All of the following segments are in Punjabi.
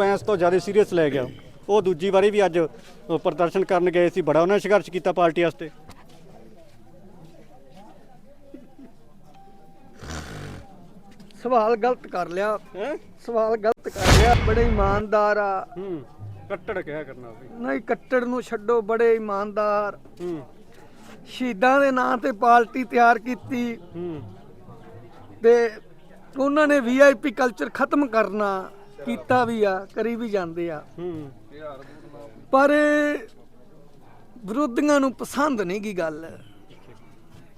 ਬੈਂਸ ਤੋਂ ਜ਼ਿਆਦਾ ਸੀਰੀਅਸ ਲੈ ਗਿਆ। ਉਹ ਦੂਜੀ ਵਾਰੀ ਵੀ ਅੱਜ ਪ੍ਰਦਰਸ਼ਨ ਕਰਨ ਗਏ ਸੀ। ਬੜਾ ਉਹਨਾਂ ਨੇ ਸੰਘਰਸ਼ ਕੀਤਾ ਪਾਰਟੀ ਵਾਸਤੇ। ਸਵਾਲ ਗਲਤ ਕਰ ਲਿਆ। ਹੈ? ਸਵਾਲ ਗਲਤ ਕਰ ਲਿਆ। ਬੜੇ ਇਮਾਨਦਾਰ ਆ। ਹੂੰ ਕੱਟੜ ਕਿਹਾ ਕਰਨਾ ਸੀ ਨਹੀਂ ਕੱਟੜ ਨੂੰ ਛੱਡੋ ਬੜੇ ਇਮਾਨਦਾਰ। ਹੂੰ। ਸ਼ਹੀਦਾਂ ਦੇ ਨਾਂ ਤੇ ਪਾਰਟੀ ਤਿਆਰ ਕੀਤੀ। ਹੂੰ। ਤੇ ਉਹਨਾਂ ਨੇ ਵੀਆਈਪੀ ਕਲਚਰ ਖਤਮ ਕਰਨਾ। ਕੀਤਾ ਵੀ ਆ ਕਰੀ ਵੀ ਜਾਂਦੇ ਆ। ਹੂੰ। ਪਰ ਵਿਰੋਧੀਆਂ ਨੂੰ ਪਸੰਦ ਨਹੀਂ ਗੀ ਗੱਲ।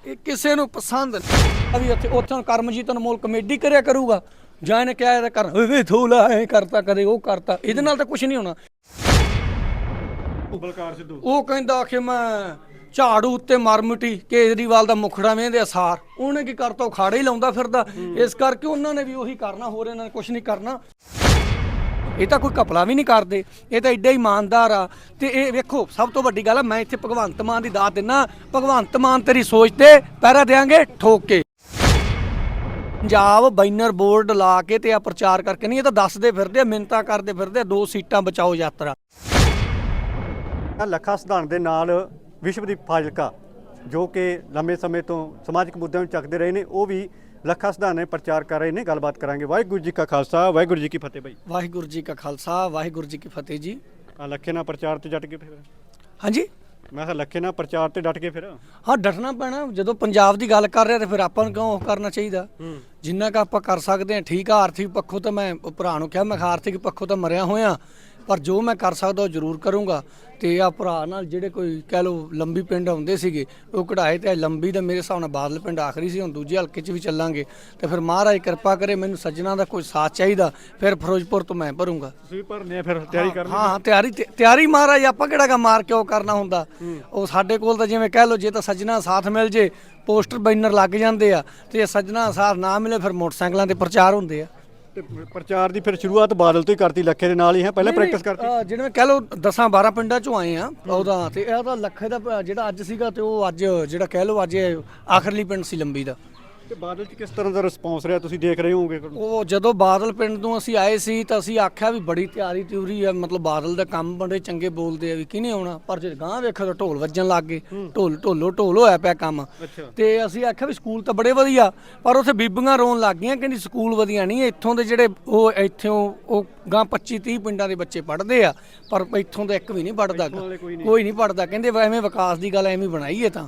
ਇਹ ਕਿਸੇ ਨੂੰ ਪਸੰਦ ਨਹੀਂ। ਵੀ ਉੱਥੇ ਉੱਥੇ ਕਰਮਜੀਤ ਅਨਮੋਲ ਕਮੇਡੀ ਕਰਿਆ ਕਰੂਗਾ। ਜਾਂ ਇਹਨੇ ਕਿਹਾ ਇਹਦਾ ਕਰ ਓਏ ਥੋਲਾ ਐ ਕਰਤਾ ਕਦੇ ਉਹ ਕਰਤਾ। ਇਹਦੇ ਨਾਲ ਤਾਂ ਕੁਝ ਨਹੀਂ ਹੋਣਾ। ਬਲਕਾਰ ਸਿੱਧੂ। ਉਹ ਕਹਿੰਦਾ ਕਿ ਮੈਂ ਝਾੜੂ ਉੱਤੇ ਮਰ ਮਿਟੀ ਕੇਜਰੀਵਾਲ ਦਾ ਮੁਖੜਾ ਵੇਂਦੇ ਅਸਾਰ ਉਹਨੇ ਕੀ ਕਰਤਾ? ਉਹ ਖਾੜੇ ਹੀ ਲਾਉਂਦਾ ਫਿਰਦਾ। ਇਸ ਕਰਕੇ ਉਹਨਾਂ ਨੇ ਵੀ ਉਹੀ ਕਰਨਾ ਹੋਰ ਇਹਨਾਂ ਨੇ ਕੁਝ ਨਹੀਂ ਕਰਨਾ। ਇਹ ਤਾਂ ਕੋਈ ਕਪਲਾ ਵੀ ਨਹੀਂ ਕਰਦੇ, ਇਹ ਤਾਂ ਐਡਾ ਇਮਾਨਦਾਰ ਆ। ਤੇ ਇਹ ਵੇਖੋ, ਸਭ ਤੋਂ ਵੱਡੀ ਗੱਲ ਆ, ਮੈਂ ਇੱਥੇ ਭਗਵੰਤ ਮਾਨ ਦੀ ਦਾਤ ਦਿੰਨਾ, ਭਗਵੰਤ ਮਾਨ ਤੇਰੀ ਸੋਚ ਤੇ ਪਹਿਰਾ ਦੇਾਂਗੇ ਠੋਕ। ਕੇ ਪੰਜਾਬ ਬੈਨਰ ਬੋਰਡ ਲਾ ਕੇ ਤੇ ਆ ਪ੍ਰਚਾਰ ਕਰਕੇ, ਨਹੀਂ, ਇਹ ਤਾਂ ਦੱਸਦੇ ਫਿਰਦੇ ਆ ਮਿੰਤਾ ਕਰਦੇ ਫਿਰਦੇ ਆ, ਦੋ ਸੀਟਾਂ ਬਚਾਓ ਯਾਤਰਾ। ਆ ਲੱਖਾ ਸਿਧਾਂਤ ਦੇ ਨਾਲ ਵਿਸ਼ਵਦੀਪ ਫਾਜ਼ਿਲਕਾ, ਜੋ ਕਿ ਲੰਮੇ ਸਮੇਂ ਤੋਂ ਸਮਾਜਿਕ ਮੁੱਦਿਆਂ ਨੂੰ ਚੱਕਦੇ ਰਹੇ ਨੇ, ਉਹ ਵੀ ਲੱਖਾ ਸਿਧਾਂਤ ਨੇ ਪ੍ਰਚਾਰ ਕਰ ਰਹੇ ਨੇ ਗੱਲਬਾਤ ਕਰਾਂਗੇ। ਵਾਹਿਗੁਰੂ ਜੀ ਕਾ ਖਾਲਸਾ ਵਾਹਿਗੁਰੂ ਜੀ ਕੀ ਫਤਿਹ ਬਾਈ। ਵਾਹਿਗੁਰੂ ਜੀ ਕਾ ਖਾਲਸਾ ਵਾਹਿਗੁਰੂ ਜੀ ਕੀ ਫਤਿਹ ਜੀ। ਆ ਲੱਖੇ ਨਾਲ ਪ੍ਰਚਾਰ ਤੇ ਡਟ ਕੇ ਫਿਰ? ਹਾਂਜੀ। ਮੈਂ ਕਿਹਾ ਲੱਖੇ ਨਾਲ ਪ੍ਰਚਾਰ ਤੇ ਡਟ ਕੇ ਫਿਰ? ਹਾਂ ਡਟਣਾ ਪੈਣਾ। ਜਦੋਂ ਪੰਜਾਬ ਦੀ ਗੱਲ ਕਰ ਰਿਹਾ ਤੇ ਫਿਰ ਆਪਾਂ ਨੂੰ ਕਿਉਂ ਉਹ ਕਰਨਾ ਚਾਹੀਦਾ? ਜਿੰਨਾ ਕ ਆਪਾਂ ਕਰ ਸਕਦੇ ਹਾਂ ਠੀਕ ਆ ਆਰਥਿਕ ਪੱਖੋਂ ਤਾਂ ਮੈਂ ਭਰਾ ਨੂੰ ਕਿਹਾ ਮੈਂ ਆਰਥਿਕ ਪੱਖੋਂ ਤਾਂ ਮਰਿਆ ਹੋਇਆ। ਪਰ ਜੋ ਮੈਂ ਕਰ ਸਕਦਾ ਉਹ ਜ਼ਰੂਰ ਕਰੂੰਗਾ। ਤੇ ਆ ਭਰਾ ਨਾਲ ਜਿਹੜੇ ਕੋਈ ਕਹਿ ਲਓ ਲੰਬੀ ਪਿੰਡ ਆਉਂਦੇ ਸੀਗੇ ਉਹ ਕਢਾਏ ਤੇ ਲੰਬੀ ਦਾ ਮੇਰੇ ਹਿਸਾਬ ਨਾਲ ਬਾਦਲ ਪਿੰਡ ਆਖਰੀ ਸੀ ਹੁਣ ਦੂਜੇ ਹਲਕੇ 'ਚ ਵੀ ਚੱਲਾਂਗੇ। ਤੇ ਫਿਰ ਮਹਾਰਾਜ ਕਿਰਪਾ ਕਰੇ ਮੈਨੂੰ ਸੱਜਣਾ ਦਾ ਕੋਈ ਸਾਥ ਚਾਹੀਦਾ ਫਿਰ ਫਿਰੋਜ਼ਪੁਰ ਤੋਂ ਮੈਂ ਭਰੂੰਗਾ। ਤੁਸੀਂ ਭਰਨੇ ਆ ਫਿਰ ਤਿਆਰੀ ਕਰ ਹਾਂ ਹਾਂ ਤਿਆਰੀ ਤਿਆਰੀ ਮਹਾਰਾਜ ਆਪਾਂ ਕਿਹੜਾ ਗਾ ਮਾਰ ਕੇ ਉਹ ਕਰਨਾ ਹੁੰਦਾ? ਉਹ ਸਾਡੇ ਕੋਲ ਤਾਂ ਜਿਵੇਂ ਕਹਿ ਲਓ ਜੇ ਤਾਂ ਸੱਜਣਾ ਸਾਥ ਮਿਲ ਜੇ ਪੋਸਟਰ ਬੈਨਰ ਲੱਗ ਜਾਂਦੇ ਆ ਤੇ ਸੱਜਣਾ ਸਾਥ ਨਾ ਮਿਲੇ ਫਿਰ ਮੋਟਰਸਾਈਕਲਾਂ ਤੇ ਪ੍ਰਚਾਰ ਹੁੰਦੇ ਆ। ਤੇ ਪ੍ਰਚਾਰ ਦੀ ਫਿਰ ਸ਼ੁਰੂਆਤ ਬਾਦਲ ਤੋਂ ਹੀ ਕਰਤੀ ਲੱਖੇ ਦੇ ਨਾਲ ਹੀ ਹੈ ਪਹਿਲਾਂ ਪ੍ਰੈਕਟਿਸ ਕਰਤੀ। ਅਹ ਜਿਵੇਂ ਕਹਿ ਲਓ 10 12 ਪਿੰਡਾਂ ਚੋਂ ਆਏ ਆ ਉਹਦਾ ਤੇ ਇਹ ਤਾਂ ਲੱਖੇ ਦਾ ਜਿਹੜਾ ਅੱਜ ਸੀਗਾ ਤੇ ਉਹ ਅੱਜ ਜਿਹੜਾ ਕਹਿ ਲਓ ਅੱਜ ਇਹ ਆਖਰਲੀ ਪਿੰਡ ਸੀ ਲੰਬੀ ਦਾ। ਤੇ ਬਾਦਲ ਚ ਕਿਸ ਤਰ੍ਹਾਂ ਦਾ ਰਿਸਪੌਂਸ ਰਿਹਾ? ਤੁਸੀਂ ਦੇਖ ਰਹੇ ਹੋਵੋਗੇ ਉਹ ਜਦੋਂ ਬਾਦਲ ਪਿੰਡ ਤੋਂ ਅਸੀਂ ਆਏ ਸੀ ਤਾਂ ਅਸੀਂ ਆਖਿਆ ਵੀ ਬੜੀ ਤਿਆਰੀ ਤਿਉਰੀ ਆ ਮਤਲਬ ਬਾਦਲ ਦਾ ਕੰਮ ਬੜੇ ਚੰਗੇ ਬੋਲਦੇ ਆ ਵੀ ਕਿਹਨੇ ਆਉਣਾ? ਪਰ ਜਦ ਗਾਂ ਵੇਖਿਆ ਤਾਂ ਢੋਲ ਵੱਜਣ ਲੱਗ ਗਏ। ਢੋਲ ਢੋਲੋ ਢੋਲ ਹੋਇਆ ਪਿਆ ਕੰਮ। ਤੇ ਅਸੀਂ ਆਖਿਆ ਵੀ ਸਕੂਲ ਤਾਂ ਬੜੇ ਵਧੀਆ ਪਰ ਉੱਥੇ ਬੀਬੀਆਂ ਰੋਣ ਲੱਗ ਗਈਆਂ ਕਹਿੰਦੀ ਸਕੂਲ ਵਧੀਆ ਨਹੀਂ ਇੱਥੋਂ ਦੇ ਜਿਹੜੇ ਉਹ ਇੱਥੋਂ ਉਹ ਗਾਂ 25 30 ਪਿੰਡਾਂ ਦੇ ਬੱਚੇ ਪੜ੍ਹਦੇ ਆ ਪਰ ਇੱਥੋਂ ਦਾ ਇੱਕ ਵੀ ਨਹੀਂ। ਵਾਲੇ ਕੋਈ ਨਹੀਂ। ਪੜਦਾ ਕਹਿੰਦੇ ਐਵੇਂ ਵਿਕਾਸ ਦੀ ਗੱਲ ਐਵੇਂ ਬਣਾਈ ਹੈ ਤਾਂ।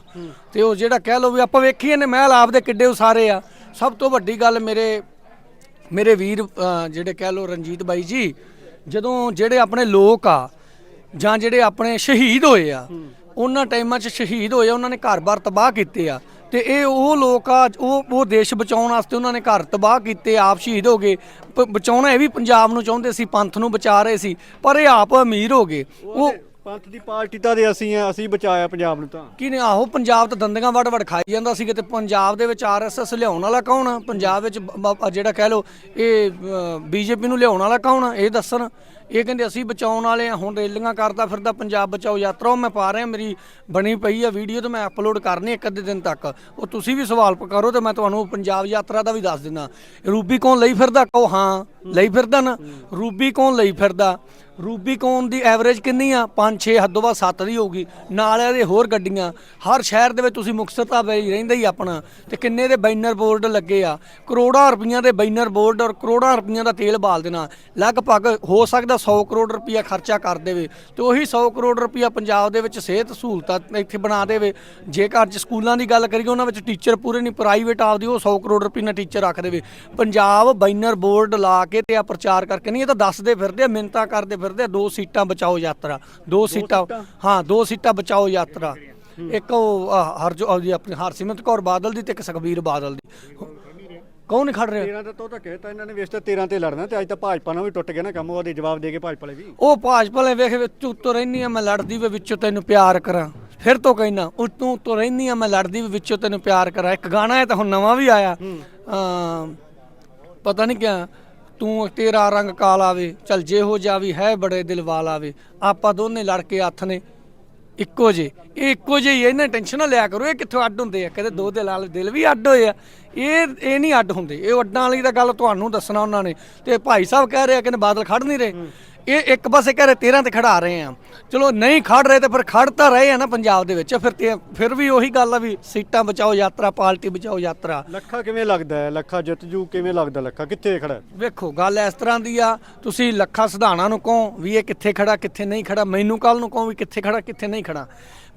ਤੇ ਉਹ ਜਿਹੜਾ ਕਹਿ ਲਓ ਵੀ ਆਪਾਂ ਵੇਖੀਏ ਨੇ ਮਹਿਲ ਆਪਦੇ ਕਿੱਡੇ ਉਸਾਰੇ ਆ। ਸਭ ਤੋਂ ਵੱਡੀ ਗੱਲ ਮੇਰੇ ਮੇਰੇ ਵੀਰ ਜਿਹੜੇ ਕਹਿ ਲਓ ਰਣਜੀਤ ਬਾਈ ਜੀ ਜਦੋਂ ਜਿਹੜੇ ਆਪਣੇ ਲੋਕ ਆ ਜਾਂ ਜਿਹੜੇ ਆਪਣੇ ਸ਼ਹੀਦ ਹੋਏ ਆ ਉਹਨਾਂ ਟਾਈਮਾਂ 'ਚ ਸ਼ਹੀਦ ਹੋਏ ਉਹਨਾਂ ਨੇ ਘਰ-ਬਾਰ ਤਬਾਹ ਕੀਤੇ ਆ। ਤੇ ਇਹ ਉਹ ਲੋਕ ਆ, ਉਹ ਉਹ ਦੇਸ਼ ਬਚਾਉਣ ਵਾਸਤੇ ਉਹਨਾਂ ਨੇ ਘਰ ਤਬਾਹ ਕੀਤੇ, ਆਪ ਸ਼ਹੀਦ ਹੋ ਗਏ। ਬਚਾਉਣਾ ਇਹ ਵੀ ਪੰਜਾਬ ਨੂੰ ਚਾਹੁੰਦੇ ਸੀ, ਪੰਥ ਨੂੰ ਬਚਾ ਰਹੇ ਸੀ, ਪਰ ਇਹ ਆਪ ਅਮੀਰ ਹੋ ਗਏ। ਉਹ ਪੰਥ ਦੀ ਪਾਰਟੀ ਤਾਂ ਦੇ ਅਸੀਂ ਆ, ਅਸੀਂ ਬਚਾਇਆ ਪੰਜਾਬ ਨੂੰ ਤਾਂ। ਕੀ ਨੇ ਆਹੋ, ਪੰਜਾਬ ਤਾਂ ਦੰਦੀਆਂ ਵੜ ਵੜ ਖਾਈ ਜਾਂਦਾ ਸੀ ਤੇ ਪੰਜਾਬ ਦੇ ਵਿੱਚ ਆਰਐਸਐਸ ਲਿਆਉਣ ਵਾਲਾ ਕੌਣ ਆ? ਪੰਜਾਬ ਵਿੱਚ ਬ- ਬ- ਜਿਹੜਾ ਕਹਿ ਲਓ, ਇਹ ਬੀਜੇਪੀ ਨੂੰ ਲਿਆਉਣ ਵਾਲਾ ਕੌਣ ਆ? ਇਹ ਦੱਸਣ। ਇਹ ਕਹਿੰਦੇ ਅਸੀਂ ਬਚਾਉਣ ਵਾਲੇ ਆ, ਹੁਣ ਰੈਲੀਆਂ ਕਰਦਾ ਫਿਰਦਾ ਪੰਜਾਬ ਬਚਾਓ ਯਾਤਰਾ। ਉਹ ਮੈਂ ਪਾ ਰਿਹਾ, ਮੇਰੀ ਬਣੀ ਪਈ ਆ ਵੀਡੀਓ ਤੇ ਮੈਂ ਅਪਲੋਡ ਕਰਨੀ ਇੱਕ ਅੱਧੇ ਦਿਨ ਤੱਕ। ਉਹ ਤੁਸੀਂ ਵੀ ਸਵਾਲ ਪ- ਕਰੋ ਤੇ ਮੈਂ ਤੁਹਾਨੂੰ ਪੰਜਾਬ ਯਾਤਰਾ ਦਾ ਵੀ ਦੱਸ ਦਿੰਦਾ। ਰੂਬੀ ਕੌਣ ਲਈ ਫਿਰਦਾ? ਕਹੋ ਹਾਂ, ਲਈ ਫਿਰਦਾ ਨਾ। ਰੂਬੀ ਕੌਣ ਲਈ ਫਿਰਦਾ? ਰੂਬੀ ਦੀ ਐਵਰੇਜ ਕਿੰਨੀ ਆ? 5 6 ਹੱਦੋਂ ਬਾਅਦ 7 ਦੀ ਹੋਊਗੀ। ਨਾਲ ਇਹਦੇ ਹੋਰ ਗੱਡੀਆਂ। ਹਰ ਸ਼ਹਿਰ ਦੇ ਵਿੱਚ ਤੁਸੀਂ ਮੁਕਤਸਰ ਤਾਂ ਬਈ ਰਹਿੰਦਾ ਹੀ ਆਪਣਾ। ਤੇ ਕਿੰਨੇ ਦੇ ਬੈਨਰ ਬੋਰਡ ਲੱਗੇ ਆ? ਕਰੋੜਾਂ ਰੁਪਈਆਂ ਦੇ ਬੈਨਰ ਬੋਰਡ ਔਰ ਕਰੋੜਾਂ ਰੁਪਈਆਂ ਦਾ ਤੇਲ ਬਾਲ ਦੇਣਾ। ਲਗਭਗ ਹੋ ਸਕਦਾ 100 ਕਰੋੜ ਰੁਪਈਆ ਖਰਚਾ ਕਰ ਦੇਵੇ। ਤੇ ਉਹੀ 100 ਕਰੋੜ ਰੁਪਈਆ ਪੰਜਾਬ ਦੇ ਵਿੱਚ ਸਿਹਤ ਸਹੂਲਤਾਂ ਇੱਥੇ ਬਣਾ ਦੇਵੇ। ਜੇਕਰ ਅੱਜ ਸਕੂਲਾਂ ਦੀ ਗੱਲ ਕਰੀਏ, ਉਹਨਾਂ ਵਿੱਚ ਟੀਚਰ ਪੂਰੇ ਨਹੀਂ ਪ੍ਰਾਈਵੇਟ ਆਪਦੀ ਉਹ 100 ਕਰੋੜ ਰੁਪਏ ਨਾਲ ਟੀਚਰ ਰੱਖ ਦੇਵੇ। ਪੰਜਾਬ ਬੈਨਰ ਬੋਰਡ ਲਾ ਕੇ ਤੇ ਆ ਪ੍ਰਚਾਰ ਕਰਕੇ, ਨਹੀਂ ਇਹ ਤਾਂ ਦੱਸਦੇ ਫਿਰਦੇ ਆ ਮਿੰਤਾ ਕਰਦੇ ਫਿਰਦੇ ਆ ਦੋ ਸੀਟਾਂ ਬਚਾਓ ਯਾਤਰਾ ਦੋ ਸੀਟਾਂ ਹਾਂ ਦੋ ਸੀਟਾਂ ਬਚਾਓ ਯਾਤਰਾ। ਇੱਕ ਉਹ ਆਹ, ਹਰਜੋ ਉਹਦੀ ਆਪਣੀ ਹਰਸਿਮਰਤ ਕੌਰ ਬਾਦਲ ਦੀ ਤੇ ਇੱਕ ਸੁਖਬੀਰ ਬਾਦਲ ਦੀ। ਕੌਣ ਨਹੀਂ ਖੜ ਰਿਹਾ? 13 ਦਾ ਤੋਂ ਤਾਂ ਕਹਿਤਾ ਇਹਨਾਂ ਨੇ ਵੇਸਟ 13 ਤੇ ਲੜਨਾ ਤੇ ਅੱਜ ਤਾਂ ਭਾਜਪਾ ਨਾਲ ਵੀ ਟੁੱਟ ਗਿਆ ਨਾ ਕੰਮ ਉਹਦੇ ਜਵਾਬ ਦੇ ਕੇ ਭਾਜਪਾ ਵਾਲੇ ਵੀ। ਉਹ ਭਾਜਪਾ ਲੈ ਵੇਖ ਵਿੱਚ ਉੱਤੋਂ ਰਹਿਨੀ ਆ ਮੈਂ ਲੜਦੀ ਵੇ ਵਿੱਚੋਂ ਤੈਨੂੰ ਪਿਆਰ ਕਰਾਂ। ਫਿਰ ਤੋਂ ਕਹਿਣਾ ਉੱਤੋਂ ਉੱਤੋਂ ਰਹਿਨੀ ਆ ਮੈਂ ਲੜਦੀ ਵੇ ਵਿੱਚੋਂ ਤੈਨੂੰ ਪਿਆਰ ਕਰਾਂ। ਇੱਕ ਗਾਣਾ ਹੈ ਤਾਂ ਹੁਣ ਨਵਾਂ ਵੀ ਆਇਆ। ਅਮ, ਪਤਾ ਨਹੀਂ ਕਿਆ ਤੂੰ ਤੇਰਾ ਰੰਗ ਕਾਲਾ ਵੇ ਚਲ ਜੇ ਹੋ ਜਾਵੀ ਹੈ ਬੜੇ ਦਿਲ ਵਾਲਾ ਵੇ। ਆਪਾਂ ਦੋਨੇ ਲੜ ਕੇ ਹੱਥ ਨੇ। ਇੱਕੋ ਜੇ ਇਹ ਇੱਕੋ ਜਿਹੇ ਹੀ ਆ, ਇਹਨਾਂ ਟੈਨਸ਼ਨ ਨਾ ਲਿਆ ਕਰੋ ਇਹ ਕਿੱਥੋਂ ਅੱਡ ਹੁੰਦੇ ਆ? ਕਦੇ ਦੋ ਦਿਲ ਵਾਲੇ ਦਿਲ ਵੀ ਅੱਡ ਹੋਏ ਆ। ਇਹ ਇਹ ਨਹੀਂ ਅੱਡ ਹੁੰਦੇ। ਇਹ ਅੱਡਾਂ ਵਾਲੀ ਤਾਂ ਗੱਲ ਤੁਹਾਨੂੰ ਦੱਸਣਾ ਉਹਨਾਂ ਨੇ। ਤੇ ਭਾਈ ਸਾਹਿਬ ਕਹਿ ਰਹੇ ਆ ਕਿ ਬਾਦਲ ਖੜ ਨਹੀਂ ਰਹੇ। ਇਹ ਇੱਕ ਪਾਸੇ ਕਹਿ ਰਹੇ 13 ਤੇ ਖੜਾ ਰਹੇ ਆ। ਚਲੋ ਨਹੀਂ ਖੜ ਰਹੇ ਤੇ ਫਿਰ ਖੜ ਤਾਂ ਰਹੇ ਆ ਨਾ ਪੰਜਾਬ ਦੇ ਵਿੱਚ। ਫਿਰ ਤੇ ਫਿਰ ਵੀ ਉਹੀ ਗੱਲ ਆ ਵੀ ਸੀਟਾਂ ਬਚਾਓ ਯਾਤਰਾ ਪਾਰਟੀ ਬਚਾਓ ਯਾਤਰਾ। ਲੱਖਾ ਕਿਵੇਂ ਲੱਗਦਾ ਹੈ? ਲੱਖਾ ਜਿੱਤ ਜੂ ਕਿਵੇਂ ਲੱਗਦਾ ਲੱਖਾ? ਕਿੱਥੇ ਖੜਾ ਹੈ? ਵੇਖੋ ਗੱਲ ਇਸ ਤਰ੍ਹਾਂ ਦੀ ਆ ਤੁਸੀਂ ਲੱਖਾ ਸਿਧਾਣਾ ਨੂੰ ਕਹੋ ਵੀ ਇਹ ਕਿੱਥੇ ਖੜਾ ਕਿੱਥੇ ਨਹੀਂ ਖੜਾ। ਮੈਨੂੰ ਕੱਲ ਨੂੰ ਕਹੋ ਵੀ ਕਿੱਥੇ ਖੜਾ ਕਿੱਥੇ ਨਹੀਂ ਖੜਾ।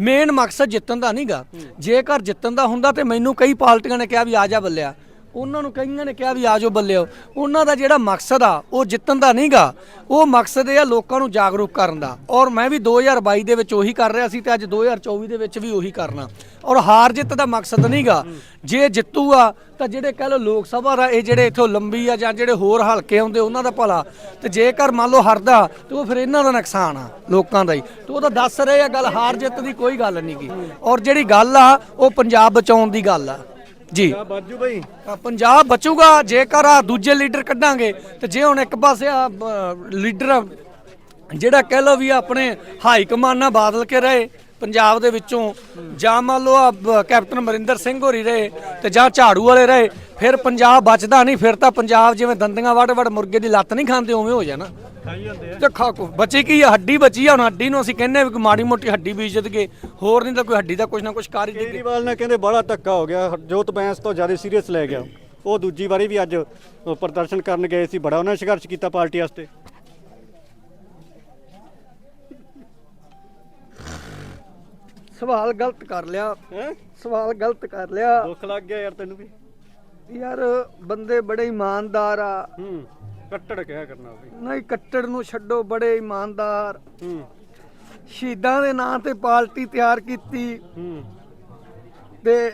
ਮੇਨ ਮਕਸਦ ਜਿੱਤਣ ਦਾ ਨਹੀਂਗਾ ਜੇਕਰ ਜਿੱਤਣ ਦਾ ਹੁੰਦਾ ਤੇ ਮੈਨੂੰ ਕਈ ਪਾਰਟੀਆਂ ਨੇ ਕਿਹਾ ਵੀ ਆ ਜਾ ਬੱਲਿਆ। ਉਹਨਾਂ ਨੂੰ ਕਈਆਂ ਨੇ ਕਿਹਾ ਵੀ ਆ ਜਾਓ ਬੱਲਿਓ। ਉਹਨਾਂ ਦਾ ਜਿਹੜਾ ਮਕਸਦ ਆ, ਉਹ ਜਿੱਤਣ ਦਾ ਨਹੀਂਗਾ ਉਹ ਮਕਸਦ ਇਹ ਆ ਲੋਕਾਂ ਨੂੰ ਜਾਗਰੂਕ ਕਰਨ ਦਾ। ਔਰ ਮੈਂ ਵੀ 2022 ਦੇ ਵਿੱਚ ਉਹੀ ਕਰ ਰਿਹਾ ਸੀ ਤੇ ਅੱਜ 2024 ਦੇ ਵਿੱਚ ਵੀ ਉਹੀ ਕਰਨਾ। ਔਰ ਹਾਰ ਜਿੱਤ ਦਾ ਮਕਸਦ ਨਹੀਂਗਾ ਜੇ ਜਿੱਤੂਗਾ, ਤਾਂ ਜਿਹੜੇ ਕਹ ਲੋ ਲੋਕ ਸਭਾ ਦਾ ਇਹ ਜਿਹੜੇ ਇਥੋਂ ਲੰਬੀ ਆ ਜਾਂ ਜਿਹੜੇ ਹੋਰ ਹਲਕੇ ਆਉਂਦੇ ਉਹਨਾਂ ਦਾ ਭਲਾ। ਤੇ ਜੇਕਰ ਮੰਨ ਲਓ ਹਰਦਾ, ਤੇ ਉਹ ਫਿਰ ਇਹਨਾਂ ਦਾ ਨੁਕਸਾਨ ਆ, ਲੋਕਾਂ ਦਾ ਹੀ। ਤੇ ਉਹ ਤਾਂ ਦੱਸ ਰਹੇ ਆ ਗੱਲ, ਹਾਰ ਜਿੱਤ ਦੀ ਕੋਈ ਗੱਲ ਨਹੀਂਗੀ ਔਰ ਜਿਹੜੀ ਗੱਲ ਆ, ਉਹ ਪੰਜਾਬ ਬਚਾਉਣ ਦੀ ਗੱਲ ਆ। ਜੀ। ਬਾਜੂ ਆ ਪੰਜਾਬ ਬਚੂਗਾ ਜੇਕਰ ਆ ਦੂਜੇ ਲੀਡਰ ਕੱਢਾਂਗੇ ਤੇ ਜੇ ਹੁਣ ਇੱਕ ਪਾਸੇ ਆ ਲੀਡਰ ਜਿਹੜਾ ਕਹਿ ਲਓ ਵੀ ਆਪਣੇ ਹਾਈ ਕਮਾਨ ਨਾਲ ਬਾਦਲ ਕੇ ਰਹੇ ਪੰਜਾਬ ਦੇ ਵਿੱਚੋਂ ਜਾਂ ਮੰਨ ਲਓ ਆ ਕੈਪਟਨ ਅਮਰਿੰਦਰ ਸਿੰਘ ਹੋਰੀ ਰਹੇ ਤੇ ਜਾਂ ਝਾੜੂ ਵਾਲੇ ਰਹੇ ਫਿਰ ਪੰਜਾਬ ਬਚਦਾ ਨਹੀਂ ਫਿਰ ਤਾਂ ਪੰਜਾਬ ਜਿਵੇਂ ਦੰਦੀਆਂ ਵੱਡ ਵੱਡ ਮੁਰਗੇ ਦੀ ਲੱਤ ਨਹੀਂ ਖਾਂਦੇ ਉਵੇਂ ਹੋ ਜਾਣਾ। ਖਾਈ ਜਾਂਦੇ ਆ। ਤੇ ਖਾ ਕੋ ਬਚੀ ਕੀ ਆ? ਹੱਡੀ ਬਚੀ ਆ ਹੁਣ ਹੱਡੀ ਨੂੰ ਅਸੀਂ ਕਹਿੰਦੇ ਆ ਵੀ ਮਾੜੀ ਮੋਟੀ ਹੱਡੀ ਬੀਜਤ ਕੇ ਹੋਰ ਨਹੀਂ ਤਾਂ ਕੋਈ ਹੱਡੀ ਦਾ ਕੁਝ ਨਾ ਕੁਝ ਕਰ ਹੀ ਦੇ ਕੇਜਰੀਵਾਲ ਨੇ ਕਹਿੰਦੇ ਬੜਾ ਧੱਕਾ ਹੋ ਗਿਆ ਹਰਜੋਤ ਬੈਂਸ ਤੋਂ ਜ਼ਿਆਦਾ ਸੀਰੀਅਸ ਲੈ ਗਿਆ। ਉਹ ਦੂਜੀ ਵਾਰੀ ਵੀ ਅੱਜ ਪ੍ਰਦਰਸ਼ਨ ਕਰਨ ਗਏ ਸੀ ਬੜਾ ਉਹਨਾਂ ਨੇ ਸੰਘਰਸ਼ ਕੀਤਾ ਪਾਰਟੀ ਵਾਸਤੇ। ਸਵਾਲ ਗਲਤ ਕਰ ਲਿਆ। ਹੈ? ਸਵਾਲ ਗਲਤ ਕਰ ਲਿਆ। ਦੁੱਖ ਲੱਗ ਗਿਆ ਯਾਰ ਤੈਨੂੰ ਵੀ। ਯਾਰ ਬੰਦੇ ਬੜੇ ਇਮਾਨਦਾਰ ਆ। ਹੂੰ। ਕੱਟੜ ਕਿਹਾ ਕਰਨਾ ਵੀ ਨਹੀਂ ਕੱਟੜ ਨੂੰ ਛੱਡੋ ਬੜੇ ਇਮਾਨਦਾਰ। ਹੂੰ। ਸ਼ਹੀਦਾਂ ਦੇ ਨਾਂ ਤੇ ਪਾਰਟੀ ਤਿਆਰ ਕੀਤੀ। ਹੂੰ। ਤੇ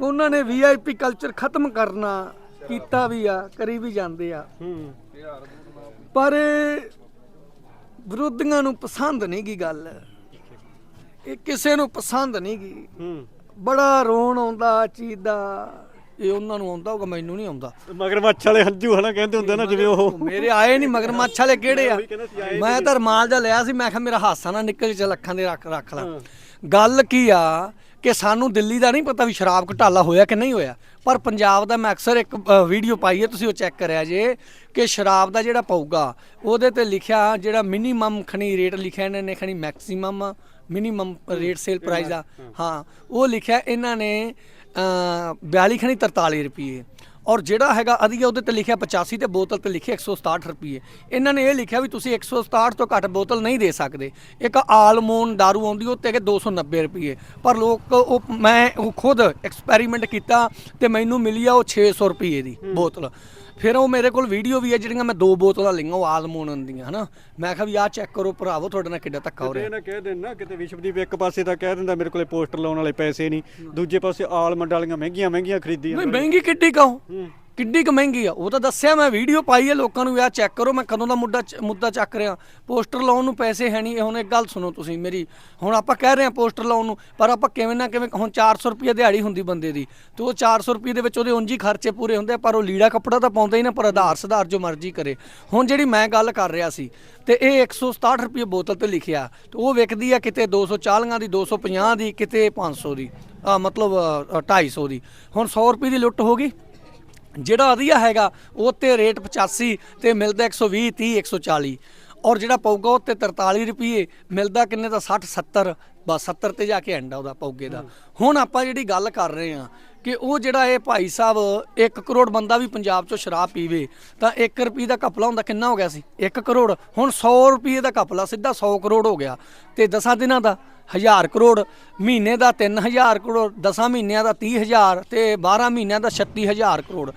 ਉਹਨਾਂ ਨੇ ਵੀਆਈਪੀ ਕਲਚਰ ਖਤਮ ਕਰਨਾ ਕੀਤਾ ਵੀ ਆ ਕਰੀ ਵੀ ਜਾਂਦੇ ਆ। ਹੂੰ। ਪਰ ਵਿਰੋਧੀਆਂ ਨੂੰ ਪਸੰਦ ਨਹੀਂ ਗੀ ਗੱਲ। ਇਹ ਕਿਸੇ ਨੂੰ ਪਸੰਦ ਨਹੀਂ ਗੀ। ਹੂੰ। ਬੜਾ ਰੋਣ ਆਉਂਦਾ ਚੀਜ਼ ਦਾ। ਇਹ ਉਹਨਾਂ ਨੂੰ ਆਉਂਦਾ ਹੋਗਾ ਮੈਨੂੰ ਨਹੀਂ ਆਉਂਦਾ। ਮਗਰਮੱਛ ਵਾਲੇ ਹੰਝੂ ਹਨਾ ਕਹਿੰਦੇ ਹੁੰਦੇ ਨਾ ਜਿਵੇਂ ਉਹ। ਮੇਰੇ ਆਏ ਨਹੀਂ ਮਗਰਮੱਛ ਵਾਲੇ ਕਿਹੜੇ ਆ? ਮੈਂ ਤਾਂ ਰਮਾਲ ਜਾ ਲਿਆ ਸੀ ਮੈਂ ਕਿਹਾ ਮੇਰਾ ਹਾਸਾ ਨਾ ਨਿਕਲ ਚੱਲ ਅੱਖਾਂ ਦੇ ਰੱਖ ਰੱਖ ਲਾ। ਗੱਲ ਕੀ ਆ ਕਿ ਸਾਨੂੰ ਦਿੱਲੀ ਦਾ ਨਹੀਂ ਪਤਾ ਵੀ ਸ਼ਰਾਬ ਘਟਾਲਾ ਹੋਇਆ ਕਿ ਨਹੀਂ ਹੋਇਆ ਪਰ ਪੰਜਾਬ ਦਾ ਮੈਂ ਅਕਸਰ ਇੱਕ ਵੀਡੀਓ ਪਾਈ ਹੈ ਤੁਸੀਂ ਉਹ ਚੈੱਕ ਕਰਿਆ ਜੇ ਕਿ ਸ਼ਰਾਬ ਦਾ ਜਿਹੜਾ ਪਊਗਾ ਉਹਦੇ ਤੇ ਲਿਖਿਆ ਜਿਹੜਾ ਮਿਨੀਮਮ ਖਣੀ ਰੇਟ ਲਿਖਿਆ ਇਹਨਾਂ ਨੇ ਖਣੀ maximum minimum rate sale price ਦਾ ਹਾਂ ਉਹ ਲਿਖਿਆ ਇਹਨਾਂ ਨੇ 42 ਖਣੀ 43 ਰੁਪਏ ਔਰ ਜਿਹੜਾ ਹੈਗਾ ਅਧਿਆ ਉਹਦੇ ਤੇ ਲਿਖਿਆ 85 ਤੇ ਬੋਤਲ ਤੇ ਲਿਖਿਆ 167 ਰੁਪਏ ਇਹਨਾਂ ਨੇ ਇਹ ਲਿਖਿਆ ਵੀ ਤੁਸੀਂ 167 ਤੋਂ ਘੱਟ ਬੋਤਲ ਨਹੀਂ ਦੇ ਸਕਦੇ। ਇੱਕ ਆਲਮੋਨ दारू ਆਉਂਦੀ ਉਹ ਤੇ ਹੈਗੇ 290 ਰੁਪਏ ਪਰ ਲੋਕ ਉਹ ਮੈਂ ਉਹ ਖੁਦ ਐਕਸਪੈਰੀਮੈਂਟ ਕੀਤਾ ਤੇ ਮੈਨੂੰ ਮਿਲੀ ਆ ਉਹ 600 ਰੁਪਏ ਦੀ ਬੋਤਲ। ਫਿਰ ਉਹ ਮੇਰੇ ਕੋਲ ਵੀਡੀਓ ਵੀ ਹੈ ਜਿਹੜੀਆਂ ਮੈਂ ਦੋ ਬੋਤਲਾਂ ਲਈਆਂ ਉਹ ਆਲਮੋਨ ਦੀਆਂ ਹਨਾ? ਮੈਂ ਕਿਹਾ ਵੀ ਆਹ ਚੈੱਕ ਕਰੋ ਭਰਾਵੋ ਤੁਹਾਡੇ ਨਾਲ ਕਿੱਡਾ ਧੱਕਾ ਹੋ ਰਿਹਾ। ਇਹ ਨਾ ਕਹਿ ਦੇਣ ਨਾ ਕਿਤੇ ਵਿਸ਼ਵਦੀਪ ਇੱਕ ਪਾਸੇ ਤਾਂ ਕਹਿ ਦਿੰਦਾ ਮੇਰੇ ਕੋਲੇ ਪੋਸਟਰ ਲਾਉਣ ਵਾਲੇ ਪੈਸੇ ਨਹੀਂ ਦੂਜੇ ਪਾਸੇ ਆਲਮੰਡ ਵਾਲੀਆਂ ਮਹਿੰਗੀਆਂ ਮਹਿੰਗੀਆਂ ਖਰੀਦੀ ਨਹੀਂ ਮਹਿੰਗੀ ਕਿੱਡੀ ਕਹੋ? ਹੂੰ। ਕਿੱਡੀ ਕੁ ਮਹਿੰਗੀ ਆ। ਉਹ ਤਾਂ ਦੱਸਿਆ ਮੈਂ ਵੀਡੀਓ ਪਾਈ ਹੈ ਲੋਕਾਂ ਨੂੰ ਵੀ ਚੈੱਕ ਕਰੋ ਮੈਂ ਕਦੋਂ ਦਾ ਮੁੱਦਾ ਚ- ਮੁੱਦਾ ਚੱਕ ਰਿਹਾ। ਪੋਸਟਰ ਲਾਉਣ ਨੂੰ ਪੈਸੇ ਹੈ ਨਹੀਂ। ਇਹ ਹੁਣ ਇੱਕ ਗੱਲ ਸੁਣੋ ਤੁਸੀਂ ਮੇਰੀ। ਹੁਣ ਆਪਾਂ ਕਹਿ ਰਹੇ ਹਾਂ ਪੋਸਟਰ ਲਾਉਣ ਨੂੰ ਪਰ ਆਪਾਂ ਕਿਵੇਂ ਨਾ ਕਿਵੇਂ ਹੁਣ 400 ਰੁਪਏ ਦਿਹਾੜੀ ਹੁੰਦੀ ਬੰਦੇ ਦੀ। ਤੇ ਉਹ 400 ਰੁਪਏ ਦੇ ਵਿੱਚ ਉਹਦੇ ਉਂਝ ਹੀ ਖਰਚੇ ਪੂਰੇ ਹੁੰਦੇ ਆ, ਪਰ ਉਹ ਲੀੜਾ ਕੱਪੜਾ ਤਾਂ ਪਾਉਂਦਾ ਹੀ ਨਾ ਪਰ ਆਧਾਰ ਸੁਧਾਰ ਜੋ ਮਰਜ਼ੀ ਕਰੇ। ਹੁਣ ਜਿਹੜੀ ਮੈਂ ਗੱਲ ਕਰ ਰਿਹਾ ਸੀ ਤੇ ਇਹ 167 ਰੁਪਏ ਬੋਤਲ ਤੇ ਲਿਖਿਆ। ਤੇ ਉਹ ਵਿਕਦੀ ਆ ਕਿਤੇ 240 ਦੀ 250 ਦੀ ਕਿਤੇ 500 ਦੀ। ਮਤਲਬ ਅ, 250 ਦੀ। ਹੁਣ 100 ਰੁਪਏ ਦੀ ਲੁੱਟ ਹੋ ਗਈ? ਜਿਹੜਾ ਵਧੀਆ ਹੈਗਾ, ਉਹ ਤੇ ਰੇਟ 85 ਤੇ ਮਿਲਦਾ 120 30 140 ਔਰ ਜਿਹੜਾ ਪਊਗਾ ਉਹ ਤੇ 43 ਰੁਪਏ ਮਿਲਦਾ ਕਿੰਨੇ ਦਾ? 60 70 ਬਸ 70 ਤੇ ਜਾ ਕੇ ਐਂਡ ਆ ਉਹਦਾ ਪੌਗੇ ਦਾ। ਹੁਣ ਆਪਾਂ ਜਿਹੜੀ ਗੱਲ ਕਰ ਰਹੇ ਆ ਕਿ ਉਹ ਜਿਹੜਾ ਇਹ ਭਾਈ ਸਾਹਿਬ 1 ਕਰੋੜ ਬੰਦਾ ਵੀ ਪੰਜਾਬ ਚੋਂ ਸ਼ਰਾਬ ਪੀਵੇ ਤਾਂ 1 ਰੁਪਏ ਦਾ ਕਪਲਾ ਹੁੰਦਾ ਕਿੰਨਾ ਹੋ ਗਿਆ ਸੀ? 1 ਕਰੋੜ। ਹੁਣ 100 ਰੁਪਏ ਦਾ ਕਪਲਾ ਸਿੱਧਾ 100 ਕਰੋੜ ਹੋ ਗਿਆ। ਤੇ 10 ਦਿਨਾਂ ਦਾ 1000 ਕਰੋੜ ਮਹੀਨੇ ਦਾ 3000 ਕਰੋੜ 10 ਮਹੀਨਿਆਂ ਦਾ 30000 ਤੇ 12 ਮਹੀਨਿਆਂ ਦਾ 36000 ਕਰੋੜ।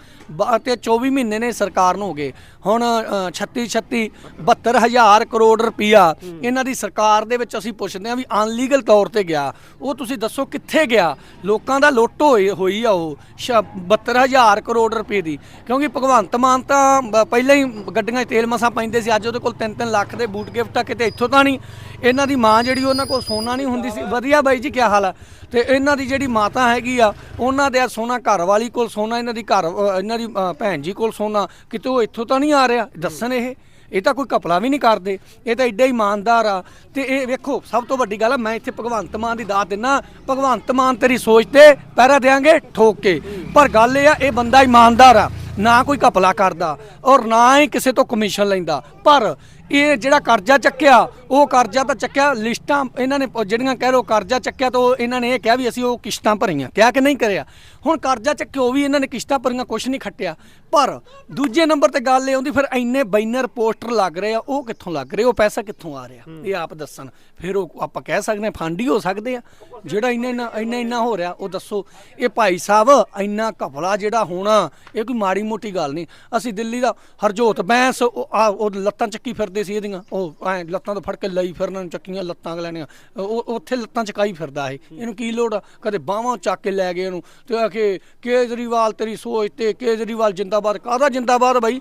ਤੇ 24 ਮਹੀਨੇ ਨੇ ਸਰਕਾਰ ਨੂੰ ਹੋ ਗਏ। ਹੁਣ ਅ, 36 36 72000 ਕਰੋੜ ਰੁਪਈਆ ਇਹਨਾਂ ਦੀ ਸਰਕਾਰ ਦੇ ਵਿੱਚ ਅਸੀਂ ਪੁੱਛਦੇ ਹਾਂ ਵੀ ਅਨਲੀਗਲ ਤੌਰ ਤੇ ਗਿਆ। ਉਹ ਤੁਸੀਂ ਦੱਸੋ ਕਿੱਥੇ ਗਿਆ। ਲੋਕਾਂ ਦਾ ਲੁੱਟ ਹੋਈ ਹੋਈ ਆ ਉਹ। ਸ਼- 72000 ਕਰੋੜ ਰੁਪਏ ਦੀ। ਕਿਉਂਕਿ ਭਗਵੰਤ ਮਾਨ ਤਾਂ ਪਹਿਲਾਂ ਹੀ ਗੱਡੀਆਂ 'ਚ ਤੇਲ ਮਸਾਂ ਪੈਂਦੇ ਸੀ। ਅੱਜ ਉਹਦੇ ਕੋਲ 3-3 ਲੱਖ ਦੇ ਬੂਟ ਗਿਫਟ ਆ, ਕਿਤੇ ਇੱਥੋਂ ਤਾਂ ਨਹੀਂ। ਇਹਨਾਂ ਦੀ ਮਾਂ ਜਿਹੜੀ ਉਹਨਾਂ ਕੋਲ ਸੋਨਾ ਨਹੀਂ ਹੁੰਦੀ ਸੀ। ਵਧੀਆ ਬਾਈ ਜੀ ਕੀ ਹਾਲ ਆ? ਤੇ ਇਹਨਾਂ ਦੀ ਜਿਹੜੀ ਮਾਤਾ ਹੈਗੀ ਆ, ਉਹਨਾਂ ਦੇ ਆ ਸੋਨਾ ਘਰ ਵਾਲੀ ਕੋਲ ਸੋਨਾ, ਇਹਨਾਂ ਦੀ ਘਰ ਇਹਨਾਂ ਦੀ ਭੈਣ ਜੀ ਕੋਲ ਸੋਨਾ। ਕਿਤੇ ਉਹ ਇੱਥੋਂ ਤਾਂ ਨਹੀਂ ਆ ਰਿਹਾ? ਦੱਸਣ ਇਹ। ਇਹ ਤਾਂ ਕੋਈ ਕਪਲਾ ਵੀ ਨਹੀਂ ਕਰਦੇ, ਇਹ ਤਾਂ ਐਡਾ ਇਮਾਨਦਾਰ ਆ। ਤੇ ਇਹ ਵੇਖੋ, ਸਭ ਤੋਂ ਵੱਡੀ ਗੱਲ ਆ, ਮੈਂ ਇੱਥੇ ਭਗਵੰਤ ਮਾਨ ਦੀ ਦਾਤ ਦਿੰਨਾ, ਭਗਵੰਤ ਮਾਨ ਤੇਰੀ ਸੋਚ ਤੇ ਪਹਿਰਾ ਦੇਾਂਗੇ ਠੋਕ ਕੇ। ਪਰ ਗੱਲ ਇਹ ਆ, ਇਹ ਬੰਦਾ ਇਮਾਨਦਾਰ ਆ, ਨਾ ਕੋਈ ਕਪਲਾ ਕਰਦਾ ਔਰ ਨਾ ਹੀ ਕਿਸੇ ਤੋਂ ਕਮਿਸ਼ਨ ਲੈਂਦਾ। ਪਰ ਇਹ ਜਿਹੜਾ ਕਰਜ਼ਾ ਚੱਕਿਆ, ਉਹ ਕਰਜ਼ਾ ਤਾਂ ਚੱਕਿਆ, ਲਿਸਟਾਂ ਇਹਨਾਂ ਨੇ ਜਿਹੜੀਆਂ ਕਹਿ ਲੋ ਕਰਜ਼ਾ ਚੱਕਿਆ ਤਾਂ ਉਹ ਇਹਨਾਂ ਨੇ ਇਹ ਕਿਹਾ ਵੀ ਅਸੀਂ ਉਹ ਕਿਸ਼ਤਾਂ ਭਰੀਆਂ। ਕਿਹਾ ਕਿ ਨਹੀਂ ਕਰਿਆ। ਹੁਣ ਕਰਜ਼ਾ ਚੱਕਿਆ, ਉਹ ਵੀ ਇਹਨਾਂ ਨੇ ਕਿਸ਼ਤਾਂ ਭਰੀਆਂ ਕੁਝ ਨਹੀਂ ਖੱਟਿਆ। ਪਰ ਦੂਜੇ ਨੰਬਰ ਤੇ ਗੱਲ ਇਹ ਆਉਂਦੀ, ਫਿਰ ਇੰਨੇ ਬੈਨਰ ਪੋਸਟਰ ਲੱਗ ਰਹੇ ਆ, ਉਹ ਕਿੱਥੋਂ ਲੱਗ ਰਹੇ? ਉਹ ਪੈਸਾ ਕਿੱਥੋਂ ਆ ਰਿਹਾ? ਇਹ ਆਪ ਦੱਸਣ। ਫਿਰ ਉਹ ਆਪਾਂ ਕਹਿ ਸਕਦੇ ਹਾਂ, ਫੰਡ ਹੀ ਹੋ ਸਕਦੇ ਆ। ਜਿਹੜਾ ਇੰਨਾ ਇੰਨਾ ਇੰਨਾ ਇੰਨਾ ਹੋ ਰਿਹਾ, ਉਹ ਦੱਸੋ। ਇਹ ਭਾਈ ਸਾਹਿਬ, ਇੰਨਾ ਘਪਲਾ ਜਿਹੜਾ ਹੋਣਾ, ਇਹ ਕੋਈ ਮਾੜੀ ਮੋਟੀ ਗੱਲ ਨਹੀਂ। ਅਸੀਂ ਦਿੱਲੀ ਦਾ ਹਰਜੋਤ ਬੈਂਸ ਉਹ ਲੱਤਾਂ ਚੱਕੀ ਫਿਰਦੇ ਸੀ ਇਹਦੀਆਂ। ਉਹ ਐ ਲੱਤਾਂ ਤੋਂ ਫੜ ਕੇ ਲਈ ਫਿਰਨ ਨੂੰ ਚੱਕੀਆਂ ਲੱਤਾਂ ਨੇ। ਉਹ ਉੱਥੇ ਲੱਤਾਂ ਚਕਾਈ ਫਿਰਦਾ ਇਹ। ਇਹਨੂੰ ਕੀ ਲੋੜ? ਕਦੇ ਬਾਹਾਂ ਚੱਕ ਕੇ ਲੈ ਗਏ ਇਹਨੂੰ। ਤੇ ਆ ਕੇ ਕੇਜਰੀਵਾਲ ਤੇਰੀ ਸੋਚ ਤੇ ਕੇਜਰੀਵਾਲ ਜਿੰਦਾਬਾਦ। ਕਾਹਦਾ ਜਿੰਦਾਬਾਦ ਬਾਈ?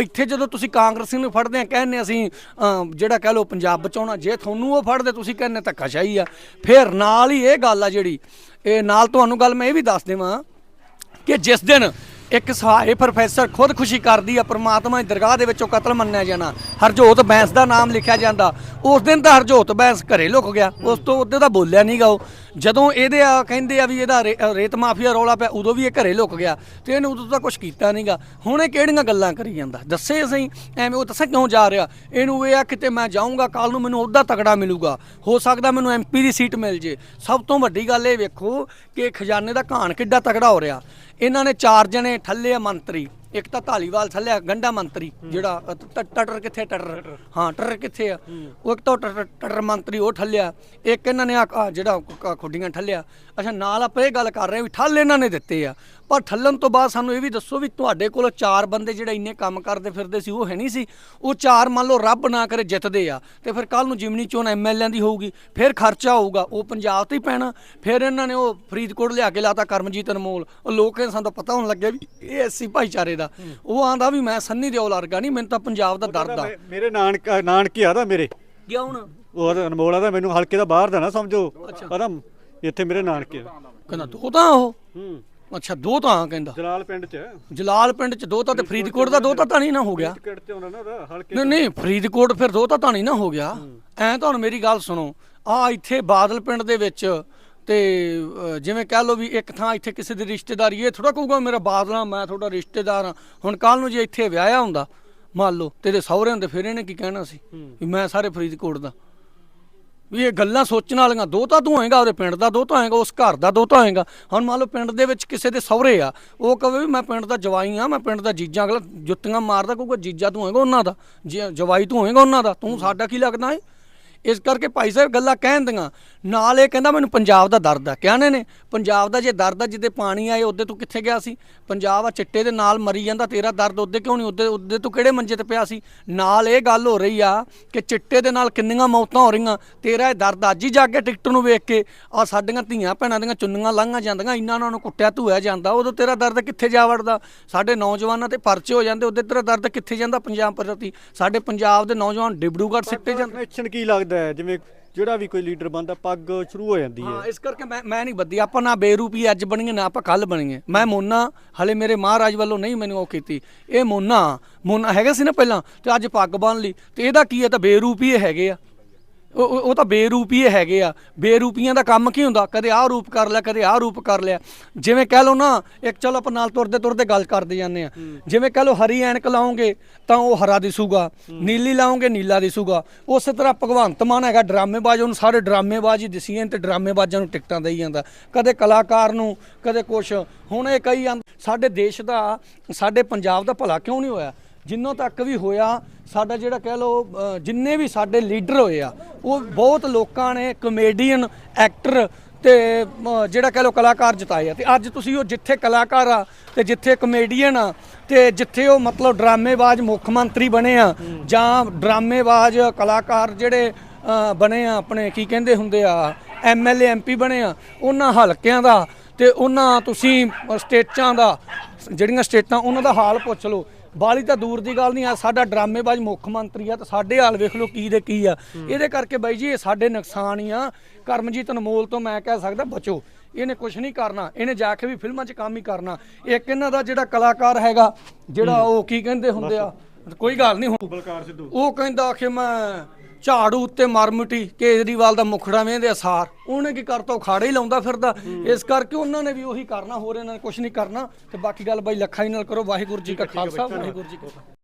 ਇੱਥੇ ਜਦੋਂ ਤੁਸੀਂ ਕਾਂਗਰਸੀ ਨੂੰ ਫੜਦੇ ਆ ਕਹਿੰਦੇ ਅਸੀਂ ਜਿਹੜਾ ਕਹਿ ਲਓ ਪੰਜਾਬ ਬਚਾਉਣਾ ਜੇ ਤੁਹਾਨੂੰ ਉਹ ਫੜਦੇ ਤੁਸੀਂ ਕਹਿੰਦੇ ਧੱਕਾਸ਼ਾਹੀ ਆ। ਫਿਰ ਨਾਲ ਹੀ ਇਹ ਗੱਲ ਆ ਜਿਹੜੀ। ਇਹ ਨਾਲ ਤੁਹਾਨੂੰ ਗੱਲ ਮੈਂ ਇਹ ਵੀ ਦੱਸ ਦੇਵਾਂ ਕਿ ਜਿਸ ਦਿਨ ਇੱਕ ਸਹਾਏ ਪ੍ਰੋਫੈਸਰ ਖੁਦਕੁਸ਼ੀ ਕਰਦੀ ਆ, ਪ੍ਰਮਾਤਮਾ ਦੀ ਦਰਗਾਹ ਦੇ ਵਿੱਚੋਂ ਕਤਲ ਮੰਨਿਆ ਜਾਣਾ। ਹਰਜੋਤ ਬੈਂਸ ਦਾ ਨਾਮ ਲਿਖਿਆ ਜਾਂਦਾ। ਉਸ ਦਿਨ ਤਾਂ ਹਰਜੋਤ ਬੈਂਸ ਘਰੇ ਲੁਕ ਗਿਆ। ਉਸ ਤੋਂ ਉਹਦੇ ਤਾਂ ਬੋਲਿਆ ਨਹੀਂ ਗਾ ਉਹ। ਜਦੋਂ ਇਹਦੇ ਆ ਕਹਿੰਦੇ ਆ ਵੀ ਇਹਦਾ ਰੇ- ਰੇਤ ਮਾਫੀਆ ਰੌਲਾ ਪਿਆ, ਉਦੋਂ ਵੀ ਇਹ ਘਰੇ ਲੁੱਕ ਗਿਆ। ਤੇ ਇਹਨੂੰ ਉਦੋਂ ਤਾਂ ਕੁਝ ਕੀਤਾ ਨਹੀਂਗਾ ਹੁਣ ਇਹ ਕਿਹੜੀਆਂ ਗੱਲਾਂ ਕਰੀ ਜਾਂਦਾ? ਦੱਸੇ ਸਹੀ ਐਵੇਂ ਉਹ ਦੱਸਾਂ ਕਿਉਂ ਜਾ ਰਿਹਾ? ਇਹਨੂੰ ਇਹ ਆ ਕਿਤੇ ਮੈਂ ਜਾਊਂਗਾ ਕੱਲ ਨੂੰ ਮੈਨੂੰ ਉਹਦਾ ਤਕੜਾ ਮਿਲੂਗਾ। ਹੋ ਸਕਦਾ ਮੈਨੂੰ ਐਮਪੀ ਦੀ ਸੀਟ ਮਿਲ ਜੇ। ਸਭ ਤੋਂ ਵੱਡੀ ਗੱਲ ਇਹ ਵੇਖੋ ਕਿ ਖਜ਼ਾਨੇ ਦਾ ਘਾਣ ਕਿੱਡਾ ਤਕੜਾ ਹੋ ਰਿਹਾ। ਇਹਨਾਂ ਨੇ ਚਾਰ ਜਣੇ ਠੱਲੇ ਆ ਮੰਤਰੀ। ਇੱਕ ਤਾਂ ਧਾਲੀਵਾਲ ਥੱਲੇ ਗੰਡਾ ਮੰਤਰੀ ਜਿਹੜਾ ਟਟਰ ਕਿੱਥੇ ਟਟਰ? ਹਾਂ ਟਟਰ ਕਿੱਥੇ ਆ? ਉਹ ਇੱਕ ਤਾਂ ਟਟਰ ਮੰਤਰੀ ਉਹ ਠੱਲਿਆ ਇੱਕ ਇਹਨਾਂ ਨੇ ਜਿਹੜਾ ਖੁੱਡੀਆਂ ਠੱਲਿਆ ਅੱਛਾ ਨਾਲ ਆਪਾਂ ਇਹ ਗੱਲ ਕਰ ਰਹੇ ਵੀ ਠੱਲ ਇਹਨਾਂ ਨੇ ਦਿੱਤੇ ਆ। ਪਰ ਠੱਲਣ ਤੋਂ ਬਾਅਦ ਸਾਨੂੰ ਇਹ ਵੀ ਦੱਸੋ ਵੀ ਤੁਹਾਡੇ ਕੋਲ ਚਾਰ ਬੰਦੇ ਜਿਹੜੇ ਇੰਨੇ ਕੰਮ ਕਰਦੇ ਫਿਰਦੇ ਸੀ ਉਹ ਹੈ ਨਹੀਂ ਸੀ। ਉਹ ਚਾਰ ਮੰਨ ਲਓ ਰੱਬ ਨਾ ਕਰੇ ਜਿੱਤਦੇ ਆ ਤੇ ਫਿਰ ਕੱਲ ਨੂੰ ਜਿਮਨੀ ਚੋਣ ਐਮਐਲਏ ਦੀ ਹੋਊਗੀ ਫਿਰ ਖਰਚਾ ਹੋਊਗਾ ਉਹ ਪੰਜਾਬ ਤੇ ਹੀ ਪੈਣਾ। ਫਿਰ ਇਹਨਾਂ ਨੇ ਉਹ ਫਰੀਦਕੋਟ ਲਿਆ ਕੇ ਲਾਤਾ ਕਰਮਜੀਤ ਅਨਮੋਲ। ਉਹ ਲੋਕਾਂ ਨੂੰ ਸਾਨੂੰ ਤਾਂ ਪਤਾ ਹੋਣ ਲੱਗਿਆ ਵੀ ਇਹ ਐਸੀ ਭਾਈਚਾਰੇ ਦਾ। ਉਹ ਆਂਦਾ ਵੀ ਮੈਂ ਸੰਨੀ ਦਿਓਲ ਵਰਗਾ ਨਹੀਂ ਮੈਨੂੰ ਤਾਂ ਪੰਜਾਬ ਦਾ ਦਰਦ ਆ ਮੇਰੇ ਨਾਨਕ ਨਾਨਕੀ ਆ ਦਾ ਮੇਰੇ। ਗਿਆ ਹੁਣ? ਉਹ ਤਾਂ ਅਨਮੋਲਾ ਦਾ ਮੈਨੂੰ ਹਲਕੇ ਦਾ ਬਾਹਰ ਦਾ ਨਾ ਸਮਝੋ। ਪਤਾ ਇੱਥੇ ਮੇਰੇ ਨਾਨਕੇ। ਕਹਿੰਦਾ ਦੋ ਤਾਂ ਉਹ। ਹੂੰ। ਅੱਛਾ ਦੋ ਤਾਂ ਕਹਿੰਦਾ। ਜਲਾਲ ਪਿੰਡ ਚ? ਜਲਾਲ ਪਿੰਡ ਚ ਦੋ ਤਾਂ ਤੇ ਫਰੀਦਕੋਟ ਦਾ ਦੋ ਤਾਂ ਤਾਂ ਨਹੀਂ ਨਾ ਹੋ ਗਿਆ। ਟਿਕਟ ਤੇ ਉਹਨਾਂ ਨਾ ਉਹਦਾ ਹਲਕੇ ਨਹੀਂ ਨਹੀਂ ਫਰੀਦਕੋਟ ਫਿਰ ਦੋ ਤਾਂ ਤਾਂ ਨਹੀਂ ਨਾ ਹੋ ਗਿਆ। ਐ ਤੁਹਾਨੂੰ ਮੇਰੀ ਗੱਲ ਸੁਣੋ ਆ ਇੱਥੇ ਬਾਦਲ ਪਿੰਡ ਦੇ ਵਿੱਚ ਤੇ ਜਿਵੇਂ ਕਹਿ ਲਓ ਵੀ ਇੱਕ ਥਾਂ ਇੱਥੇ ਕਿਸੇ ਦੀ ਰਿਸ਼ਤੇਦਾਰੀ ਇਹ ਥੋੜਾ ਕਹੂਗਾ ਮੇਰਾ ਬਾਦਲਾ ਮੈਂ ਤੁਹਾਡਾ ਰਿਸ਼ਤੇਦਾਰ ਹਾਂ ਹੁਣ ਕੱਲ ਨੂੰ ਜੇ ਇੱਥੇ ਵਿਆਹਿਆ ਹੁੰਦਾ ਮੰਨ ਲਓ ਤੇਰੇ ਸਹੁਰੇ ਹੁੰਦੇ ਫਿਰ ਇਹਨੇ ਕੀ ਕਹਿਣਾ ਸੀ? ਵੀ ਮੈਂ ਸਾਰੇ ਫਰੀਦਕੋਟ ਦਾ। ਵੀ ਇਹ ਗੱਲਾਂ ਸੋਚਣ ਵਾਲੀਆਂ, ਦੋ ਤਾਂ ਤੂੰ ਹੋਏਗਾ ਉਹਦੇ ਪਿੰਡ ਦਾ, ਦੋ ਤਾਂ ਹੈਗਾ ਉਸ ਘਰ ਦਾ, ਦੋ ਤਾਂ ਹੋਏਗਾ। ਹੁਣ ਮੰਨ ਲਓ ਪਿੰਡ ਦੇ ਵਿੱਚ ਕਿਸੇ ਦੇ ਸਹੁਰੇ ਆ, ਉਹ ਕਹੇ ਵੀ ਮੈਂ ਪਿੰਡ ਦਾ ਜਵਾਈ ਆ, ਮੈਂ ਪਿੰਡ ਦਾ ਜੀਜਾ, ਅਗਲਾ ਜੁੱਤੀਆਂ ਮਾਰਦਾ ਕਹੂਗਾ ਜੀਜਾ ਤੂੰ ਹੈਗਾ ਉਹਨਾਂ ਦਾ, ਜੇ ਜਵਾਈ ਤੂੰ ਹੋਏਗਾ ਉਹਨਾਂ ਦਾ, ਤੂੰ ਸਾਡਾ ਕੀ ਲੱਗਦਾ ਏ? ਇਸ ਕਰਕੇ ਭਾਈ ਸਾਹਿਬ ਗੱਲਾਂ ਕਹਿਣ ਦੀਆਂ ਨਾਲ ਇਹ ਕਹਿੰਦਾ ਮੈਨੂੰ ਪੰਜਾਬ ਦਾ ਦਰਦ ਆ। ਕਹਿੰਦੇ ਨੇ ਪੰਜਾਬ ਦਾ ਜੇ ਦਰਦ ਆ, ਜਿੱਦੇ ਪਾਣੀ ਆਏ, ਉਹਦੇ ਤੋਂ ਕਿੱਥੇ ਗਿਆ ਸੀ? ਪੰਜਾਬ ਆ ਚਿੱਟੇ ਦੇ ਨਾਲ ਮਰੀ ਜਾਂਦਾ, ਤੇਰਾ ਦਰਦ ਉਹਦੇ ਕਿਉਂ ਨਹੀਂ? ਉਹਦੇ ਉਹਦੇ ਤੋਂ ਕਿਹੜੇ ਮੰਜੇ ਤੇ ਪਿਆ ਸੀ? ਨਾਲ ਇਹ ਗੱਲ ਹੋ ਰਹੀ ਆ ਕਿ ਚਿੱਟੇ ਦੇ ਨਾਲ ਕਿੰਨੀਆਂ ਮੌਤਾਂ ਹੋ ਰਹੀਆਂ। ਤੇਰਾ ਇਹ ਦਰਦ ਅੱਜ ਹੀ ਜਾ ਕੇ ਟਿਕਟ ਨੂੰ ਵੇਖ ਕੇ ਆ ਸਾਡੀਆਂ ਧੀਆਂ ਭੈਣਾਂ ਦੀਆਂ ਚੁੰਨੀਆਂ ਲਾਂਘਾਂ ਜਾਂਦੀਆਂ, ਇੰਨਾ ਉਹਨਾਂ ਨੂੰ ਕੁੱਟਿਆ ਧੂਆ ਜਾਂਦਾ। ਉਦੋਂ ਤੇਰਾ ਦਰਦ ਕਿੱਥੇ ਜਾ ਵੜਦਾ? ਸਾਡੇ ਨੌਜਵਾਨਾਂ ਤੇ ਪਰਚੇ ਹੋ ਜਾਂਦੇ, ਉਹਦੇ ਤੇਰਾ ਦਰਦ ਕਿੱਥੇ ਜਾਂਦਾ ਪੰਜਾਬ ਪ੍ਰਤੀ? ਸਾਡੇ ਪੰਜਾਬ ਦੇ ਨੌਜਵਾਨ ਡਿਬੜੂਗੜ੍ਹ ਸਿੱਟੇ ਜਾਂਦੇ। ਐਕਸ਼ਨ ਕੀ ਲੱਗਦਾ ਹੈ ਜਿਵੇਂ ਜਿਹੜਾ ਵੀ ਕੋਈ ਲੀਡਰ ਬੰਦਾ ਪੱਗ ਸ਼ੁਰੂ ਹੋ ਜਾਂਦੀ ਹੈ ਹਾਂ। ਇਸ ਕਰਕੇ ਮੈਂ ਮੈਂ ਨਹੀਂ ਬੱਦੀ ਆਪਾਂ ਨਾ ਬੇਰੂਪੀ ਅੱਜ ਬਣੀਏ ਨਾ ਆਪਾਂ ਕੱਲ ਬਣੀਏ। ਮੈਂ ਮੋਨਾ ਹਲੇ ਮੇਰੇ ਮਹਾਰਾਜ ਵੱਲੋਂ ਨਹੀਂ ਮੈਨੂੰ ਉਹ ਕੀਤੀ। ਇਹ ਮੋਨਾ ਮੋਨਾ ਹੈਗਾ ਸੀ ਨਾ ਪਹਿਲਾਂ ਤੇ ਅੱਜ ਪੱਗ ਬੰਨ ਲਈ। ਤੇ ਇਹਦਾ ਕੀ ਹੈ ਤਾਂ ਬੇਰੂਪੀ ਹੈਗੇ ਆ। ਉਹ ਉਹ- ਤਾਂ ਬੇਰੂਪੀ ਹੈਗੇ ਆ। ਬੇਰੂਪੀਆਂ ਦਾ ਕੰਮ ਕੀ ਹੁੰਦਾ? ਕਦੇ ਆਹ ਰੂਪ ਕਰ ਲਿਆ ਕਦੇ ਆਹ ਰੂਪ ਕਰ ਲਿਆ। ਜਿਵੇਂ ਕਹਿ ਲਓ ਨਾ ਇੱਕ ਚਲੋ ਆਪਾਂ ਨਾਲ ਤੁਰਦੇ ਤੁਰਦੇ ਗੱਲ ਕਰਦੇ ਜਾਂਦੇ ਆ। ਜਿਵੇਂ ਕਹਿ ਲਓ ਹਰੀ ਐਨਕ ਲਾਉਂਗੇ ਤਾਂ ਉਹ ਹਰਾ ਦਿਸੂਗਾ। ਨੀਲੀ ਲਾਉਂਗੇ ਨੀਲਾ ਦਿਸੂਗਾ। ਉਸੇ ਤਰ੍ਹਾਂ ਭਗਵੰਤ ਮਾਨ ਹੈਗਾ ਡਰਾਮੇਬਾਜ਼ ਉਹਨੂੰ ਸਾਰੇ ਡਰਾਮੇਬਾਜ਼ ਹੀ ਦਿਸੀਆਂ ਤੇ ਡਰਾਮੇਬਾਜ਼ਾਂ ਨੂੰ ਟਿਕਟਾਂ ਦੇਈ ਜਾਂਦਾ। ਕਦੇ ਕਲਾਕਾਰ ਨੂੰ ਕਦੇ ਕੁਛ। ਹੁਣ ਇਹ ਕਈ ਸਾਡੇ ਦੇਸ਼ ਦਾ ਸਾਡੇ ਪੰਜਾਬ ਦਾ ਭਲਾ ਕਿਉਂ ਨਹੀਂ ਹੋਇਆ? ਜਿੰਨੋਂ ਤੱਕ ਵੀ ਹੋਇਆ, ਸਾਡਾ ਜਿਹੜਾ ਕਹਿ ਲਓ ਜਿੰਨੇ ਵੀ ਸਾਡੇ ਲੀਡਰ ਹੋਏ ਆ, ਉਹ ਬਹੁਤ ਲੋਕਾਂ ਨੇ ਕਮੇਡੀਅਨ ਐਕਟਰ ਤੇ ਜਿਹੜਾ ਕਹਿ ਲਓ ਕਲਾਕਾਰ ਜਿਤਾਏ ਆ। ਤੇ ਅੱਜ ਤੁਸੀਂ ਉਹ ਜਿੱਥੇ ਕਲਾਕਾਰ ਆ ਤੇ ਜਿੱਥੇ ਕਮੇਡੀਅਨ ਆ ਤੇ ਜਿੱਥੇ ਉਹ ਮਤਲਬ ਡਰਾਮੇਬਾਜ਼ ਮੁੱਖ ਮੰਤਰੀ ਬਣੇ ਆ ਜਾਂ ਡਰਾਮੇਬਾਜ਼ ਕਲਾਕਾਰ ਜਿਹੜੇ ਬਣੇ ਆ, ਆਪਣੇ ਕੀ ਕਹਿੰਦੇ ਹੁੰਦੇ ਆ ਐਮਐਲਏ ਐਮਪੀ ਬਣੇ ਆ, ਉਹਨਾਂ ਹਲਕਿਆਂ ਦਾ ਤੇ ਉਹਨਾਂ ਤੁਸੀਂ ਸਟੇਟਾਂ ਦਾ, ਜਿਹੜੀਆਂ ਸਟੇਟਾਂ, ਉਹਨਾਂ ਦਾ ਹਾਲ ਪੁੱਛ ਲਓ। ਬਾਲੀ ਤਾਂ ਦੂਰ ਦੀ ਗੱਲ ਨਹੀਂ ਆ ਸਾਡਾ ਡਰਾਮੇਬਾਜ਼ ਮੁੱਖ ਮੰਤਰੀ ਆ ਤੇ ਸਾਡੇ ਹਾਲ ਵੇਖ ਲਓ ਕੀ ਦੇ ਕੀ ਆ। ਇਹਦੇ ਕਰਕੇ ਬਾਈ ਜੀ ਇਹ ਸਾਡੇ ਨੁਕਸਾਨ ਹੀ ਆ। ਕਰਮਜੀਤ ਅਨਮੋਲ ਤੋਂ ਮੈਂ ਕਹਿ ਸਕਦਾ ਬਚੋ। ਇਹਨੇ ਕੁਝ ਨਹੀਂ ਕਰਨਾ ਇਹਨੇ ਜਾ ਕੇ ਵੀ ਫਿਲਮਾਂ 'ਚ ਕੰਮ ਹੀ ਕਰਨਾ। ਇੱਕ ਇਹਨਾਂ ਦਾ ਜਿਹੜਾ ਕਲਾਕਾਰ ਹੈਗਾ ਜਿਹੜਾ ਉਹ ਕੀ ਕਹਿੰਦੇ ਹੁੰਦੇ ਆ? ਕੋਈ ਗੱਲ ਨਹੀਂ ਹੁਣ। ਬਲਕਾਰ ਸਿੱਧੂ। ਉਹ ਕਹਿੰਦਾ ਕਿ ਮੈਂ ਝਾੜੂ ਉੱਤੇ ਮਰ ਮਿਟੀ ਕੇਜਰੀਵਾਲ ਦਾ ਮੁਖੜਾ ਵੇਂਦੇ ਅਸਾਰ ਉਹਨੇ ਕੀ ਕਰਤਾ? ਉਹ ਖਾੜੇ ਹੀ ਲਾਉਂਦਾ ਫਿਰਦਾ। ਇਸ ਕਰਕੇ ਉਹਨਾਂ ਨੇ ਵੀ ਉਹੀ ਕਰਨਾ ਹੋਰ ਇਹਨਾਂ ਨੇ ਕੁਝ ਨਹੀਂ ਕਰਨਾ। ਤੇ ਬਾਕੀ ਗੱਲ ਬਾਈ ਲੱਖਾਂ ਹੀ ਨਾਲ ਕਰੋ। ਵਾਹਿਗੁਰੂ ਜੀ ਕਾ ਖਾਲਸਾ ਵਾਹਿਗੁਰੂ ਜੀ ਕੀ ਫਤਿਹ।